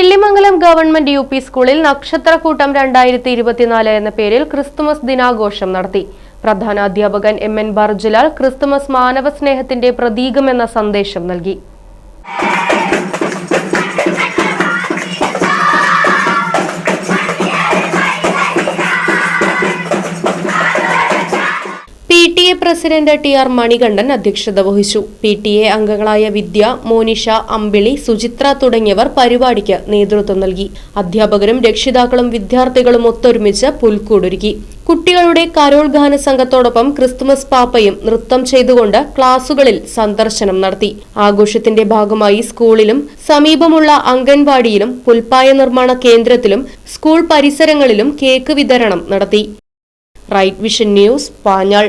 Killimangalam government U P സ്കൂളിൽ നക്ഷത്രക്കൂട്ടം രണ്ടായിരത്തി ഇരുപത്തിനാല് എന്ന പേരിൽ ക്രിസ്തുമസ് ദിനാഘോഷം നടത്തി. പ്രധാന അധ്യാപകൻ എം എൻ ബർജുലാൽ ക്രിസ്തുമസ് മാനവ സ്നേഹത്തിന്റെ പ്രതീകമെന്ന സന്ദേശം നൽകി. A president T R Manikandan അധ്യക്ഷത വഹിച്ചു. പി ടി എ അംഗങ്ങളായ വിദ്യ മോനിഷ അമ്പിളി സുചിത്ര തുടങ്ങിയവർ പരിപാടിക്ക് നേതൃത്വം നൽകി. അധ്യാപകരും രക്ഷിതാക്കളും വിദ്യാർത്ഥികളും ഒത്തൊരുമിച്ച് പുൽക്കൂടൊരുക്കി. കുട്ടികളുടെ കരോൾ ഗാന സംഘത്തോടൊപ്പം ക്രിസ്തുമസ് പാപ്പയും നൃത്തം ചെയ്തുകൊണ്ട് ക്ലാസുകളിൽ സന്ദർശനം നടത്തി. ആഘോഷത്തിന്റെ ഭാഗമായി സ്കൂളിലും സമീപമുള്ള അംഗൻവാടിയിലും പുൽപ്പായ നിർമ്മാണ കേന്ദ്രത്തിലും സ്കൂൾ പരിസരങ്ങളിലും കേക്ക് വിതരണം നടത്തി. Right vision news Panjal.